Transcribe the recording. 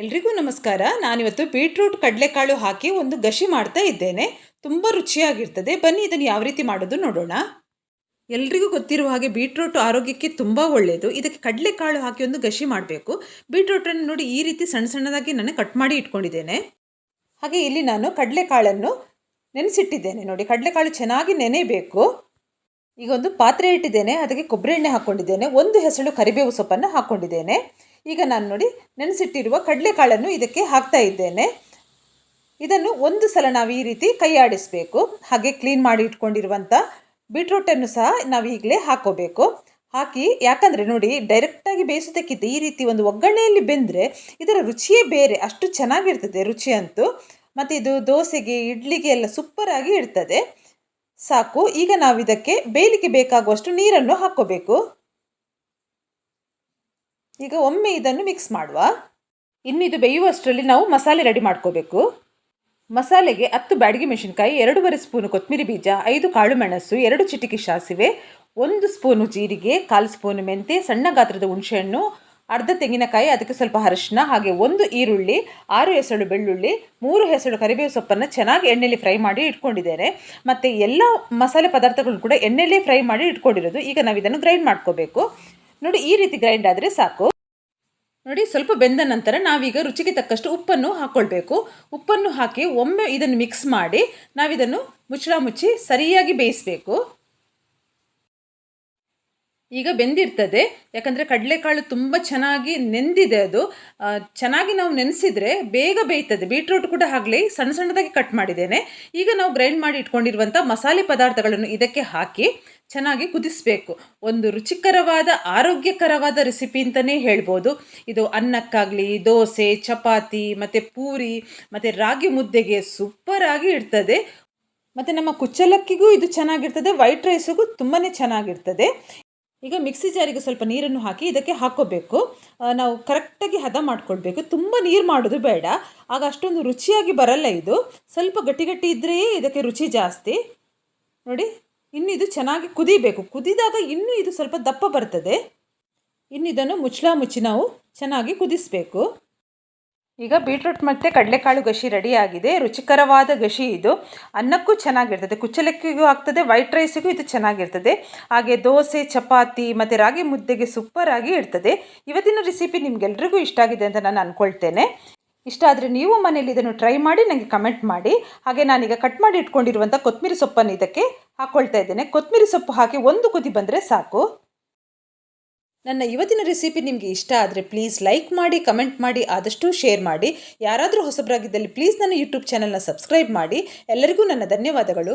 ಎಲ್ರಿಗೂ ನಮಸ್ಕಾರ. ನಾನಿವತ್ತು ಬೀಟ್ರೂಟ್ ಕಡಲೆಕಾಳು ಹಾಕಿ ಒಂದು ಗಶಿ ಮಾಡ್ತಾ ಇದ್ದೇನೆ. ತುಂಬ ರುಚಿಯಾಗಿರ್ತದೆ. ಬನ್ನಿ ಇದನ್ನು ಯಾವ ರೀತಿ ಮಾಡೋದು ನೋಡೋಣ. ಎಲ್ರಿಗೂ ಗೊತ್ತಿರುವ ಹಾಗೆ ಬೀಟ್ರೂಟ್ ಆರೋಗ್ಯಕ್ಕೆ ತುಂಬ ಒಳ್ಳೆಯದು ಇದಕ್ಕೆ ಕಡಲೆಕಾಳು ಹಾಕಿ ಒಂದು ಗಶಿ ಮಾಡಬೇಕು. ಬೀಟ್ರೂಟನ್ನು ನೋಡಿ ಈ ರೀತಿ ಸಣ್ಣ ಸಣ್ಣದಾಗಿ ನಾನು ಕಟ್ ಮಾಡಿ ಇಟ್ಕೊಂಡಿದ್ದೇನೆ. ಹಾಗೆ ಇಲ್ಲಿ ನಾನು ಕಡಲೆಕಾಳನ್ನು ನೆನೆಸಿಟ್ಟಿದ್ದೇನೆ. ನೋಡಿ, ಕಡಲೆಕಾಳು ಚೆನ್ನಾಗಿ ನೆನೆಯಬೇಕು. ಈಗ ಒಂದು ಪಾತ್ರೆ ಇಟ್ಟಿದ್ದೇನೆ. ಅದಕ್ಕೆ ಕೊಬ್ಬರಿ ಎಣ್ಣೆ ಹಾಕ್ಕೊಂಡಿದ್ದೇನೆ. ಒಂದು ಹೆಸಳು ಕರಿಬೇವು ಸೊಪ್ಪನ್ನು ಹಾಕ್ಕೊಂಡಿದ್ದೇನೆ. ಈಗ ನಾನು ನೋಡಿ ನೆನೆಸಿಟ್ಟಿರುವ ಕಡಲೆಕಾಳನ್ನು ಇದಕ್ಕೆ ಹಾಕ್ತಾ ಇದ್ದೇನೆ. ಇದನ್ನು ಒಂದು ಸಲ ನಾವು ಈ ರೀತಿ ಕೈಯಾಡಿಸಬೇಕು ಹಾಗೆ ಕ್ಲೀನ್ ಮಾಡಿ ಇಟ್ಕೊಂಡಿರುವಂಥ ಬೀಟ್ರೂಟನ್ನು ಸಹ ನಾವು ಈಗಲೇ ಹಾಕೋಬೇಕು. ಹಾಕಿ ಯಾಕಂದರೆ ನೋಡಿ ಡೈರೆಕ್ಟಾಗಿ ಬೇಯಿಸೋದಕ್ಕಿಂತ ಈ ರೀತಿ ಒಂದು ಒಗ್ಗರಣೆಯಲ್ಲಿ ಬೆಂದರೆ ಇದರ ರುಚಿಯೇ ಬೇರೆ, ಅಷ್ಟು ಚೆನ್ನಾಗಿರ್ತದೆ ರುಚಿ ಅಂತೂ. ಮತ್ತು ಇದು ದೋಸೆಗೆ, ಇಡ್ಲಿಗೆ ಎಲ್ಲ ಸೂಪರಾಗಿ ಇರ್ತದೆ. ಸಾಕು, ಈಗ ನಾವು ಇದಕ್ಕೆ ಬೇಯಲಿಕ್ಕೆ ಬೇಕಾಗುವಷ್ಟು ನೀರನ್ನು ಹಾಕ್ಕೋಬೇಕು. ಈಗ ಒಮ್ಮೆ ಇದನ್ನು ಮಿಕ್ಸ್ ಮಾಡುವ. ಇನ್ನು ಇದು ಬೇಯುವಷ್ಟರಲ್ಲಿ ನಾವು ಮಸಾಲೆ ರೆಡಿ ಮಾಡ್ಕೋಬೇಕು. ಮಸಾಲೆಗೆ ಹತ್ತು ಬ್ಯಾಡಗಿ ಮೆಣಸಿನ್ಕಾಯಿ, ಎರಡೂವರೆ ಸ್ಪೂನು ಕೊತ್ತಂಬರಿ ಬೀಜ, ಐದು ಕಾಳು ಮೆಣಸು, ಎರಡು ಚಿಟಿಕೆ ಸಾಸಿವೆ, ಒಂದು ಸ್ಪೂನು ಜೀರಿಗೆ, ಕಾಲು ಸ್ಪೂನು ಮೆಂತೆ, ಸಣ್ಣ ಗಾತ್ರದ ಹುಣಸೆಹಣ್ಣು, ಅರ್ಧ ತೆಂಗಿನಕಾಯಿ, ಅದಕ್ಕೆ ಸ್ವಲ್ಪ ಅರಶಿನ ಹಾಗೆ ಒಂದು ಈರುಳ್ಳಿ, ಆರು ಹೆಸಳು ಬೆಳ್ಳುಳ್ಳಿ, ಮೂರು ಹೆಸಳು ಕರಿಬೇವು ಸೊಪ್ಪನ್ನು ಚೆನ್ನಾಗಿ ಎಣ್ಣೆಯಲ್ಲಿ ಫ್ರೈ ಮಾಡಿ ಇಟ್ಕೊಂಡಿದ್ದೇನೆ. ಮತ್ತು ಎಲ್ಲ ಮಸಾಲೆ ಪದಾರ್ಥಗಳನ್ನು ಕೂಡ ಎಣ್ಣೆಯಲ್ಲಿ ಫ್ರೈ ಮಾಡಿ ಇಟ್ಕೊಂಡಿರೋದು. ಈಗ ನಾವು ಇದನ್ನು ಗ್ರೈಂಡ್ ಮಾಡ್ಕೋಬೇಕು. ನೋಡಿ ಈ ರೀತಿ ಗ್ರೈಂಡ್ ಆದರೆ ಸಾಕು. ನೋಡಿ, ಸ್ವಲ್ಪ ಬೆಂದ ನಂತರ ನಾವೀಗ ರುಚಿಗೆ ತಕ್ಕಷ್ಟು ಉಪ್ಪನ್ನು ಹಾಕ್ಕೊಳ್ಬೇಕು ಉಪ್ಪನ್ನು ಹಾಕಿ ಒಮ್ಮೆ ಇದನ್ನು ಮಿಕ್ಸ್ ಮಾಡಿ ನಾವಿದನ್ನು ಮುಚ್ಚಳ ಮುಚ್ಚಿ ಸರಿಯಾಗಿ ಬೇಯಿಸಬೇಕು. ಈಗ ಬೆಂದಿರ್ತದೆ. ಯಾಕಂದರೆ ಕಡಲೆಕಾಳು ತುಂಬ ಚೆನ್ನಾಗಿ ನೆಂದಿದೆ ಅದು. ಚೆನ್ನಾಗಿ ನಾವು ನೆನೆಸಿದರೆ ಬೇಗ ಬೇಯ್ತದೆ. ಬೀಟ್ರೂಟ್ ಕೂಡ ಆಗಲಿ ಸಣ್ಣ ಸಣ್ಣದಾಗಿ ಕಟ್ ಮಾಡಿದ್ದೇನೆ. ಈಗ ನಾವು ಗ್ರೈಂಡ್ ಮಾಡಿ ಇಟ್ಕೊಂಡಿರುವಂಥ ಮಸಾಲೆ ಪದಾರ್ಥಗಳನ್ನು ಇದಕ್ಕೆ ಹಾಕಿ ಚೆನ್ನಾಗಿ ಕುದಿಸಬೇಕು. ಒಂದು ರುಚಿಕರವಾದ, ಆರೋಗ್ಯಕರವಾದ ರೆಸಿಪಿ ಅಂತಲೇ ಹೇಳ್ಬೋದು. ಇದು ಅನ್ನಕ್ಕಾಗಲಿ, ದೋಸೆ, ಚಪಾತಿ, ಮತ್ತು ಪೂರಿ, ಮತ್ತು ರಾಗಿ ಮುದ್ದೆಗೆ ಸೂಪರಾಗಿ ಇರ್ತದೆ. ಮತ್ತು ನಮ್ಮ ಕುಚ್ಚಲಕ್ಕಿಗೂ ಇದು ಚೆನ್ನಾಗಿರ್ತದೆ. ವೈಟ್ ರೈಸಿಗೂ ತುಂಬಾ ಚೆನ್ನಾಗಿರ್ತದೆ. ಈಗ ಮಿಕ್ಸಿ ಜಾರಿಗೆ ಸ್ವಲ್ಪ ನೀರನ್ನು ಹಾಕಿ ಇದಕ್ಕೆ ಹಾಕ್ಕೋಬೇಕು. ನಾವು ಕರೆಕ್ಟಾಗಿ ಹದ ಮಾಡಿಕೊಳ್ಬೇಕು. ತುಂಬ ನೀರು ಮಾಡೋದು ಬೇಡ. ಆಗ ಅಷ್ಟೊಂದು ರುಚಿಯಾಗಿ ಬರಲ್ಲ ಇದು. ಸ್ವಲ್ಪ ಗಟ್ಟಿ ಗಟ್ಟಿ ಇದ್ದರೆ ಇದಕ್ಕೆ ರುಚಿ ಜಾಸ್ತಿ. ನೋಡಿ, ಇನ್ನು ಇದು ಚೆನ್ನಾಗಿ ಕುದಿಬೇಕು. ಕುದಿದಾಗ ಇನ್ನೂ ಇದು ಸ್ವಲ್ಪ ದಪ್ಪ ಬರ್ತದೆ. ಇನ್ನು ಇದನ್ನು ಮುಚ್ಚಳ ಮುಚ್ಚಿ ನಾವು ಚೆನ್ನಾಗಿ ಕುದಿಸಬೇಕು. ಈಗ ಬೀಟ್ರೂಟ್ ಮತ್ತು ಕಡಲೆಕಾಳು ಗಶಿ ರೆಡಿಯಾಗಿದೆ ರುಚಿಕರವಾದ ಗಶಿ ಇದು. ಅನ್ನಕ್ಕೂ ಚೆನ್ನಾಗಿರ್ತದೆ. ಕುಚ್ಚಲಕ್ಕಿಗೂ ಆಗ್ತದೆ ವೈಟ್ ರೈಸಿಗೂ ಇದು ಚೆನ್ನಾಗಿರ್ತದೆ. ಹಾಗೆ ದೋಸೆ, ಚಪಾತಿ ಮತ್ತು ರಾಗಿ ಮುದ್ದೆಗೆ ಸೂಪರಾಗಿ ಇರ್ತದೆ. ಇವತ್ತಿನ ರೆಸಿಪಿ ನಿಮಗೆಲ್ರಿಗೂ ಇಷ್ಟ ಆಗಿದೆ ಅಂತ ನಾನು ಅಂದ್ಕೊಳ್ತೇನೆ ಇಷ್ಟ ಆದರೆ ನೀವು ಮನೇಲಿ ಇದನ್ನು ಟ್ರೈ ಮಾಡಿ ನನಗೆ ಕಮೆಂಟ್ ಮಾಡಿ. ಹಾಗೆ ನಾನೀಗ ಕಟ್ ಮಾಡಿ ಇಟ್ಕೊಂಡಿರುವಂಥ ಕೊತ್ತಂಬರಿ ಸೊಪ್ಪನ್ನು ಇದಕ್ಕೆ ಹಾಕ್ಕೊಳ್ತಾ ಇದ್ದೇನೆ. ಕೊತ್ತಂಬರಿ ಸೊಪ್ಪು ಹಾಕಿ ಒಂದು ಕುದಿ ಬಂದರೆ ಸಾಕು. ನನ್ನ ಇವತ್ತಿನ ರೆಸಿಪಿ ನಿಮಗೆ ಇಷ್ಟ ಆದರೆ ಪ್ಲೀಸ್ ಲೈಕ್ ಮಾಡಿ ಕಮೆಂಟ್ ಮಾಡಿ, ಆದಷ್ಟು ಶೇರ್ ಮಾಡಿ. ಯಾರಾದರೂ ಹೊಸಬರಾಗಿದ್ದಲ್ಲಿ ಪ್ಲೀಸ್ ನನ್ನ ಯೂಟ್ಯೂಬ್ ಚಾನಲ್ನ ಸಬ್ಸ್ಕ್ರೈಬ್ ಮಾಡಿ. ಎಲ್ಲರಿಗೂ ನನ್ನ ಧನ್ಯವಾದಗಳು.